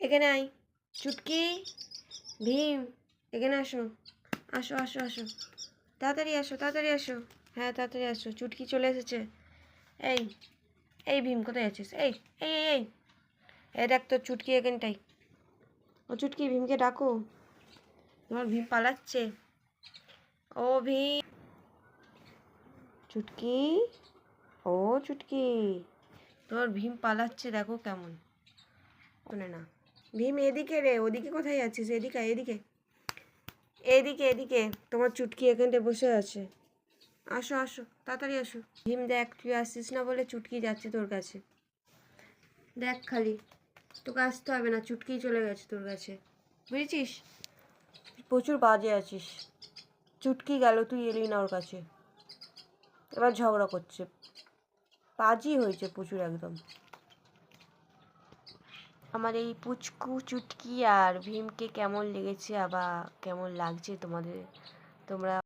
এখানে আয়। চুটকি, ভীম, এখানে আসো। আসো আসো আসো। তাড়াতাড়ি আসো তাড়াতাড়ি আসো। হ্যাঁ তাড়াতাড়ি আসো। চুটকি চলে এসেছে। এই এই ভীম, কোথায় আছিস? এই এই এই এই। এই দেখ তোর চুটকি এখানটাই ও চুটকি, ভীমকে ডাকো। তোমার ভীম পালাচ্ছে। ও ভীম। চুটকি, ও চুটকি। তোমার ভীম পালাচ্ছে, দেখো কেমন। শোনে না। ভীম, এদিকে রে, ওদিকে কোথায় আছিস এদিকে এদিকে। এদিকে এদিকে। তোমার চুটকি এখানটায় বসে আছে। আসো আসো, তাড়াতাড়ি আসো। ভীম, দেখ, তুই আসছিস না বলে চুটকি যাচ্ছে তোর কাছে। দেখ খালি, তোকে আসতে হবে না, চুটকি চলে গেছে তোর কাছে। বুঝেছিস? প্রচুর বাজে আছিস। চুটকি গেল, তুই এলি না ওর কাছে। এবার ঝগড়া করছে। বাজি হয়েছে প্রচুর একদম। আমার এই পুচকু চুটকি আর ভীমকে কেমন লেগেছে আবার কেমন লাগছে তোমাদের? তোমরা